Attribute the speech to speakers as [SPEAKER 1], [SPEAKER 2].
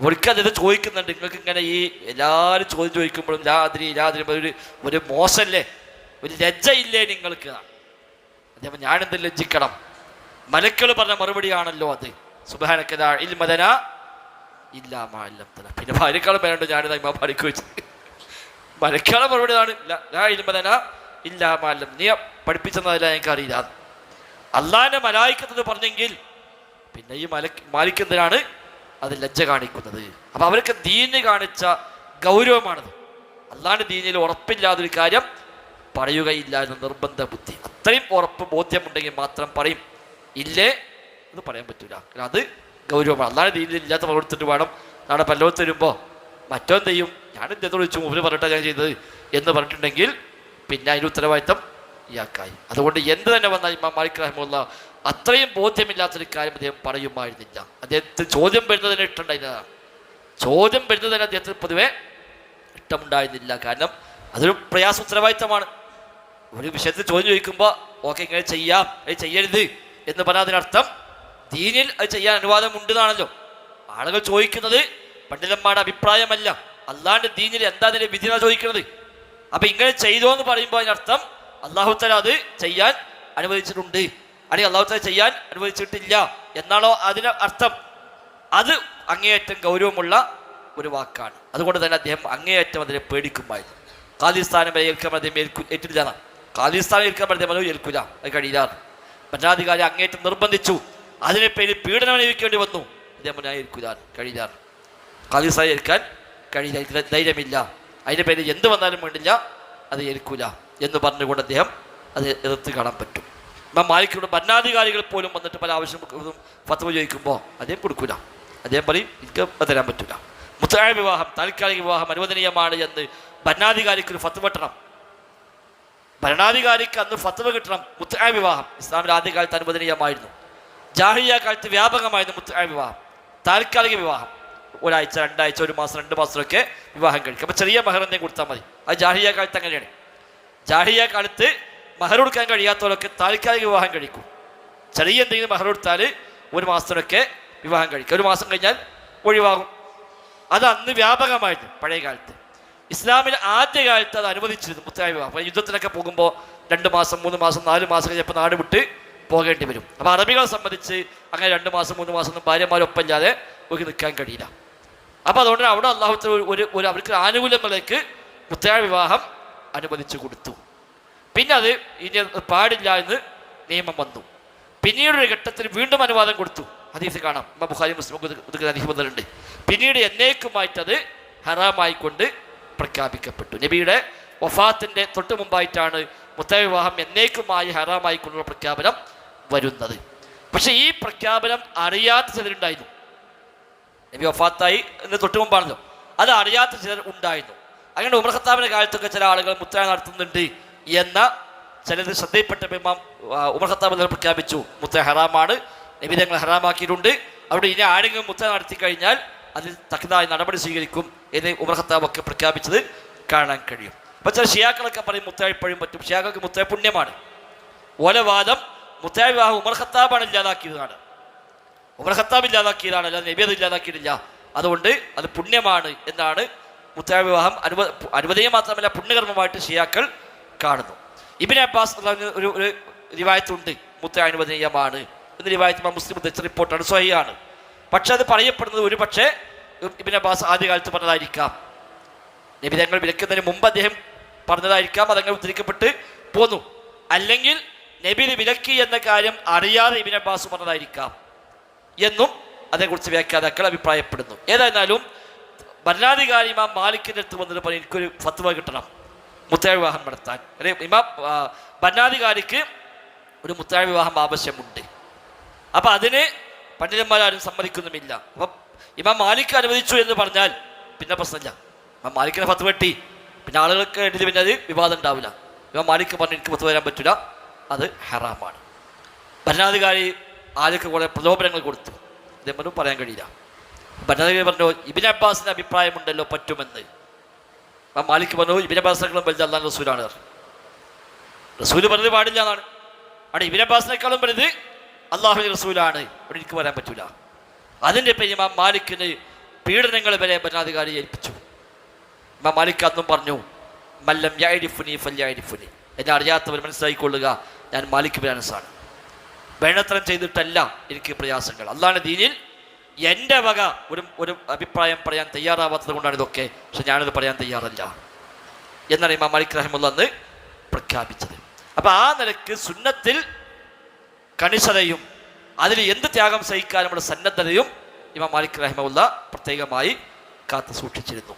[SPEAKER 1] ഒരിക്കൽ ഇത് ചോദിക്കുന്നുണ്ട്. നിങ്ങൾക്ക് ഇങ്ങനെ ഈ എല്ലാവരും ചോദ്യം ചോദിക്കുമ്പോഴും രാത്രി രാത്രി ഒരു ഒരു മോശമല്ലേ ഒരു ലജ്ജയില്ലേ നിങ്ങൾക്ക്? അതേപോലെ ഞാനെന്ത് ലജ്ജിക്കണം? മലക്കൾ പറഞ്ഞ മറുപടിയാണല്ലോ അത്. സുബാനക്കഥ ഇൽമദന ഇല്ലാമല്ല പിന്നെ ഭാര്യക്കാളും പേരുണ്ട് ഞാനിതാ ഇമാ ഭാര്യക്ക് വെച്ച്. മലക്കാളെ മറുപടി ആണ് ഇൽമദന ഇല്ലാമല്ലം നീ പഠിപ്പിച്ചതല്ല എനിക്ക് അറിയില്ല. അള്ളാന്റെ മലായിക്കത്തത് പറഞ്ഞെങ്കിൽ പിന്നെ ഈ മല മാലിക്കെന്തിനാണ് അത് ലജ്ജ കാണിക്കുന്നത്. അപ്പൊ അവർക്ക് ദീന് കാണിച്ച ഗൗരവമാണത്. അല്ലാണ്ട് ദീനിൽ ഉറപ്പില്ലാതൊരു കാര്യം പറയുകയില്ല എന്ന നിർബന്ധ ബുദ്ധി. അത്രയും ഉറപ്പ് ബോധ്യമുണ്ടെങ്കിൽ മാത്രം പറയും. ഇല്ലേ എന്ന് പറയാൻ പറ്റൂല. കാരണം അത് ഗൗരവമാണ്. അല്ലാണ്ട് ദീനിൽ ഇല്ലാത്ത കൊടുത്തിട്ട് വേണം നാളെ പല്ലവത്ത് വരുമ്പോൾ മറ്റോ ചെയ്യും. ഞാൻ ഇദ്ദേഹത്തോട് ചോദിച്ചു മുമ്പിൽ പറഞ്ഞിട്ടാണ് ഞാൻ ചെയ്തത് എന്ന് പറഞ്ഞിട്ടുണ്ടെങ്കിൽ പിന്നെ അതിന്റെ ഉത്തരവാദിത്തം ഇയാൾക്കായി. അതുകൊണ്ട് എന്ത് തന്നെ വന്നാൽ ഇമാം മാലിക് റഹ്മുള്ള അത്രയും ബോധ്യമില്ലാത്തൊരു കാര്യം അദ്ദേഹം പറയുമായിരുന്നില്ല. അദ്ദേഹത്തിന് ചോദ്യം വരുന്നതിന് ഇട്ടുണ്ടായിരുന്നതാണ് ചോദ്യം വരുന്നതിന് അദ്ദേഹത്തിന് പൊതുവെ ഇഷ്ടമുണ്ടായിരുന്നില്ല. കാരണം അതൊരു പ്രയാസ ഉത്തരവാദിത്തമാണ് ഒരു വിഷയത്തിൽ ചോദ്യം ചോദിക്കുമ്പോൾ ഓക്കെ ഇങ്ങനെ ചെയ്യാം. അത് ചെയ്യരുത്. എന്ന് പറഞ്ഞാൽ അതിനർത്ഥം ദീനിൽ അത് ചെയ്യാൻ അനുവാദം ഉണ്ടെന്നാണല്ലോ ആളുകൾ ചോദിക്കുന്നത് പണ്ഡിതന്മാരുടെ അഭിപ്രായമല്ല. അല്ലാണ്ട് ദീനിൽ എന്താ അതിന്റെ വിധിനാ ചോദിക്കുന്നത്? അപ്പൊ ഇങ്ങനെ ചെയ്തോ എന്ന് പറയുമ്പോൾ അതിനർത്ഥം അള്ളാഹുത്തല അത് ചെയ്യാൻ അനുവദിച്ചിട്ടുണ്ട്. അല്ലെങ്കിൽ അള്ളാഹുത്തല ചെയ്യാൻ അനുവദിച്ചിട്ടില്ല എന്നാണോ അതിന് അർത്ഥം? അത് അങ്ങേയറ്റം ഗൗരവമുള്ള ഒരു വാക്കാണ്. അതുകൊണ്ട് തന്നെ അദ്ദേഹം അങ്ങേയറ്റം അതിനെ പേടിക്കുമായിരുന്നു. ഖാലിസ്ഥാനം വരെ ഏൽക്കാൻ അദ്ദേഹം ഏറ്റില്ല ഖാലിസ്ഥാനം ഏൽക്കാൻ അദ്ദേഹം അത് ഏൽക്കില്ല അത് കഴിയില്ല. ഭരണാധികാരി അങ്ങേയറ്റം നിർബന്ധിച്ചു. അതിനെ പേര് പീഡനം അനുഭവിക്കേണ്ടി വന്നു. അദ്ദേഹം ഏൽക്കില്ല കഴിയില്ല. ഖാലിസ്ഥാനം ഏൽക്കാൻ കഴിയില്ല. ധൈര്യമില്ല. അതിന്റെ പേര് എന്ത് വന്നാലും വേണ്ടില്ല. അത് ഏൽക്കൂല എന്ന് പറഞ്ഞുകൊണ്ട് അദ്ദേഹം അത് എതിർത്ത് കാണാൻ പറ്റും. ഇപ്പം മാലിക്കിയുടെ ഭരണാധികാരികൾ പോലും വന്നിട്ട് പല ആവശ്യം ഫത്വ ചോദിക്കുമ്പോൾ അദ്ദേഹം കൊടുക്കൂല. അദ്ദേഹം പറയും എനിക്ക് തരാൻ പറ്റില്ല മുത്തായ വിവാഹം താൽക്കാലിക വിവാഹം അനുവദനീയമാണ് എന്ന് ഭരണാധികാരിക്ക് ഒരു ഫത്വ കിട്ടണം. ഭരണാധികാരിക്ക് അന്ന് ഫത്വ കിട്ടണം മുത്തായ വിവാഹം. ഇസ്ലാമിൽ ആദ്യകാലത്ത് അനുവദനീയമായിരുന്നു. ജാഹിയ കാലത്ത് വ്യാപകമായിരുന്നു മുത്തായ വിവാഹം. താൽക്കാലിക വിവാഹം. ഒരാഴ്ച രണ്ടാഴ്ച ഒരു മാസം രണ്ട് മാസമൊക്കെ വിവാഹം കഴിക്കും. അപ്പോൾ ചെറിയ എന്തെങ്കിലും കൊടുത്താൽ മതി. അത് ജാഹിയ കാലത്ത് അങ്ങനെയാണ്. ജാഹിയ കാലത്ത് മഹർ കൊടുക്കാൻ കഴിയാത്തവരൊക്കെ താൽക്കാലിക വിവാഹം കഴിക്കും. ചെറിയ എന്തെങ്കിലും മഹർ കൊടുത്താൽ ഒരു മാസത്തിനൊക്കെ വിവാഹം കഴിക്കും. ഒരു മാസം കഴിഞ്ഞാൽ ഒഴിവാകും. അത് അന്ന് വ്യാപകമായിരുന്നു പഴയ കാലത്ത്. ഇസ്ലാമിൽ ആദ്യ കാലത്ത് അത് അനുവദിച്ചിരുന്നു മുത്തായ വിവാഹം. യുദ്ധത്തിനൊക്കെ പോകുമ്പോൾ രണ്ട് മാസം മൂന്ന് മാസം നാല് മാസം കഴിഞ്ഞപ്പോൾ നാട് വിട്ട് പോകേണ്ടി വരും. അപ്പോൾ അറബികളെ സംബന്ധിച്ച് അങ്ങനെ രണ്ട് മാസം മൂന്ന് മാസം ഒന്നും ഭാര്യമാരൊപ്പം ഒഴുകി നിൽക്കാൻ കഴിയില്ല. അപ്പോൾ അതുകൊണ്ട് അവിടെ അള്ളാഹു ഒരു ഒരു അവർക്ക് ആനുകൂല്യങ്ങളിലേക്ക് മുത്തയാ വിവാഹം അനുവദിച്ചു കൊടുത്തു. പിന്നെ അത് ഇനി പാടില്ല എന്ന് നിയമം വന്നു. പിന്നീടൊരു ഘട്ടത്തിൽ വീണ്ടും അനുവാദം കൊടുത്തു. ഹദീസ് കാണാം. ബുഖാരി മുസ്ലിം അനുഭവങ്ങളുണ്ട് പിന്നീട് എന്നേക്കുമായിട്ട് അത് ഹറാമായിക്കൊണ്ട് പ്രഖ്യാപിക്കപ്പെട്ടു. നബിയുടെ വഫാത്തിന്റെ തൊട്ട് മുമ്പായിട്ടാണ് മുത്തയ വിവാഹം എന്നേക്കുമായി ഹറാമായിക്കൊണ്ടുള്ള പ്രഖ്യാപനം വരുന്നത്. പക്ഷെ ഈ പ്രഖ്യാപനം അറിയാത്ത ചിലരുണ്ടായിരുന്നു. നബി വഫാത്തായി എന്ന് തൊട്ട് മുമ്പാണല്ലോ. അത് അറിയാത്ത ചിലർ ഉണ്ടായിരുന്നു. അങ്ങനെ ഉമർ ഖത്താബിന്റെ കാലത്തൊക്കെ ചില ആളുകൾ മുത്തഴ നടത്തുന്നുണ്ട്. എന്ന ചിലത് ശ്രദ്ധയിൽപ്പെട്ടപ്പോൾ ഇമാം ഉമർ ഖത്താബ് പ്രഖ്യാപിച്ചു. മുത്ത ഹറാമാണ്. നബി തങ്ങൾ ഹറാമാക്കിയിട്ടുണ്ട്. അവിടെ ഇനി ആരെങ്കിലും മുത്ത നടത്തി കഴിഞ്ഞാൽ അതിൽ തക്കതായ നടപടി സ്വീകരിക്കും എന്ന് ഉമർ ഖത്താബ് ഒക്കെ പ്രഖ്യാപിച്ചത് കാണാൻ കഴിയും. അപ്പം ചില ഷിയാക്കളൊക്കെ പറയും മുത്ത ഇപ്പോഴും പറ്റും. ഷിയാക്കൾക്ക് മുത്ത പുണ്യമാണ്. ഓലവാദം മുത്തായ വിവാഹം ഉമർ ഖത്താബാണ് ഇല്ലാതാക്കിയതാണ്. ഉമർ ഖത്താബ് ഇല്ലാതാക്കിയതാണ്. അല്ലാതെ നബി അത് ഇല്ലാതാക്കിയിട്ടില്ല. അതുകൊണ്ട് അത് പുണ്യമാണ് എന്നാണ് മുത്തായ വിവാഹം അനുവ അനുവദനീയം മാത്രമല്ല പുണ്യകർമ്മമായിട്ട് ഷിയാക്കൾ കാണുന്നു. ഇബിൻ അബ്ബാസ് ഒരു ഒരു റിവായത്തുണ്ട്. മുത്ത അനുവദനീയമാണ് എന്ന് റിവായത്ത് മുസ്ലിം ഉദ്ധരിച്ച റിപ്പോർട്ടാണ്. സ്വഹിയാണ് പക്ഷെ അത് പറയപ്പെടുന്നത് ഒരു പക്ഷേ ഇബിൻ അബ്ബാസ് ആദ്യകാലത്ത് പറഞ്ഞതായിരിക്കാം. നബി തങ്ങൾ വിലക്കുന്നതിന് മുമ്പ് അദ്ദേഹം പറഞ്ഞതായിരിക്കാം. അതങ്ങനെ ഉദ്ധരിക്കപ്പെട്ട് പോന്നു. അല്ലെങ്കിൽ നബി വിലക്കി എന്ന കാര്യം അറിയാതെ ഇബിൻ അബ്ബാസ് പറഞ്ഞതായിരിക്കാം എന്നും അതേക്കുറിച്ച് വ്യാഖ്യാതാക്കൾ അഭിപ്രായപ്പെടുന്നു. ഏതായിരുന്നാലും ഭരണാധികാരി മാലിക്കിന്റെ അടുത്ത് വന്നിട്ട് പറഞ്ഞു എനിക്കൊരു ഫത്വ കിട്ടണം. മുത്തായ വിവാഹം നടത്താൻ. ഇമാം ഭരണാധികാരിക്ക് ഒരു മുത്തായ വിവാഹം ആവശ്യമുണ്ട്. അപ്പം അതിന് പണ്ഡിതന്മാരാരും സമ്മതിക്കുന്നുമില്ല. അപ്പം ഇമാം മാലിക് അനുവദിച്ചു എന്ന് പറഞ്ഞാൽ പിന്നെ പ്രശ്നമില്ല. ഇമാം മാലിക്കിനെ പത്ത് വെട്ടി പിന്നെ ആളുകൾക്ക് എഴുതി പിന്നെ അത് വിവാദം ഉണ്ടാവില്ല. ഇമാം മാലിക് പറഞ്ഞ് എനിക്ക് പത്ത് വരാൻ പറ്റില്ല അത് ഹറാമാണ്. ഭരണാധികാരി ആൾക്ക് കുറേ പ്രലോഭനങ്ങൾ കൊടുത്തു. ഇതേപോലും പറയാൻ കഴിയില്ല. ഭരണാധികാരി പറഞ്ഞു ഇബിൻ അബ്ബാസിന്റെ അഭിപ്രായമുണ്ടല്ലോ പറ്റുമെന്ന്. ആ മാലിക് പറഞ്ഞു ഇബിൻ അബ്ബാസിനേക്കാളും വലുത് അള്ളാൻ റസൂലാണ്. റസൂൽ പറഞ്ഞത് പാടില്ല എന്നാണ്. അവിടെ ഇബിൻ അബ്ബാസിനേക്കാളും വലുത് അള്ളാഹു റസൂലാണ്. അവിടെ എനിക്ക് വരാൻ പറ്റൂല. അതിന്റെ പേര് ഇമാം മാലിക്കിന് പീഡനങ്ങൾ വരെ ഭരണാധികാരി ഏൽപ്പിച്ചു. ഇമാം മാലിക് അന്നും പറഞ്ഞു മല്ലം യാരിഫുനി ഫല്യാരിഫുനി എന്നെ അറിയാത്തവർ മനസ്സിലാക്കിക്കൊള്ളുക ഞാൻ മാലിക് ബിരാനസാണ് വേണത്രം ചെയ്തിട്ടല്ല എനിക്ക് പ്രയാസങ്ങൾ. അള്ളാഹ് ദീനിൽ എന്റെ വക ഒരു ഒരു അഭിപ്രായം പറയാൻ തയ്യാറാവാത്തത് കൊണ്ടാണ് ഇതൊക്കെ. പക്ഷെ ഞാനിത് പറയാൻ തയ്യാറല്ല. എന്നാണ് ഇമാം മാലിക് റഹിമുള്ള അന്ന് പ്രഖ്യാപിച്ചത്. അപ്പൊ ആ നിലയ്ക്ക് സുന്നത്തിൽ കണിശതയും അതിൽ എന്ത് ത്യാഗം സഹിക്കാനുമുള്ള സന്നദ്ധതയും ഇമാം മാലിക് റഹിമുള്ള പ്രത്യേകമായി കാത്തു സൂക്ഷിച്ചിരുന്നു.